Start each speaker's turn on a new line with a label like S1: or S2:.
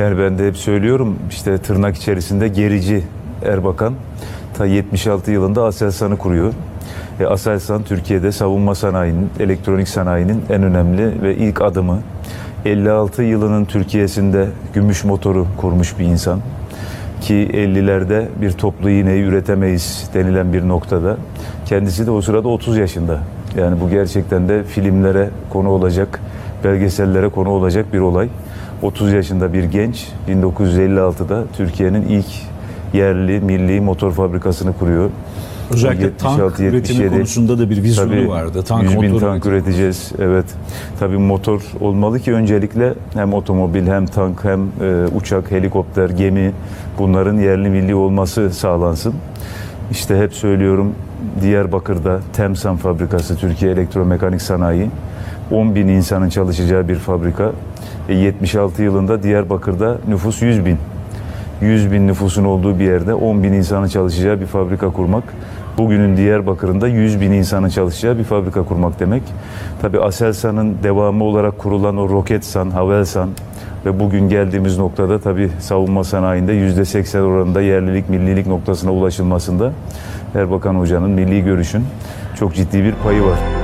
S1: Yani ben de hep söylüyorum işte tırnak içerisinde gerici Erbakan ta 76 yılında Aselsan'ı kuruyor. E, Aselsan Türkiye'de savunma sanayinin, elektronik sanayinin en önemli ve ilk adımı. 56 yılının Türkiye'sinde gümüş motoru kurmuş bir insan ki 50'lerde bir toplu iğneyi üretemeyiz denilen bir noktada. Kendisi de o sırada 30 yaşında. Yani bu gerçekten de filmlere konu olacak, belgesellere konu olacak bir olay. 30 yaşında bir genç 1956'da Türkiye'nin ilk yerli milli motor fabrikasını kuruyor.
S2: Özellikle tank
S1: 76,
S2: üretimi
S1: 77.
S2: konusunda da bir vizyonu
S1: Tabii,
S2: vardı. Tank
S1: 100 bin tank
S2: üretimi.
S1: üreteceğiz. Evet. Tabii motor olmalı ki öncelikle hem otomobil hem tank hem e, uçak, helikopter, gemi bunların yerli milli olması sağlansın. İşte hep söylüyorum Diyarbakır'da Temsan fabrikası Türkiye Elektromekanik Sanayi 10 bin insanın çalışacağı bir fabrika. E, 76 yılında Diyarbakır'da nüfus 100 bin. 100 bin nüfusun olduğu bir yerde 10 bin insanın çalışacağı bir fabrika kurmak, bugünün Diyarbakır'ında 100 bin insanın çalışacağı bir fabrika kurmak demek. Tabi Aselsan'ın devamı olarak kurulan o Roketsan, Havelsan ve bugün geldiğimiz noktada tabi savunma sanayinde %80 oranında yerlilik, millilik noktasına ulaşılmasında Erbakan Hoca'nın milli görüşün çok ciddi bir payı var.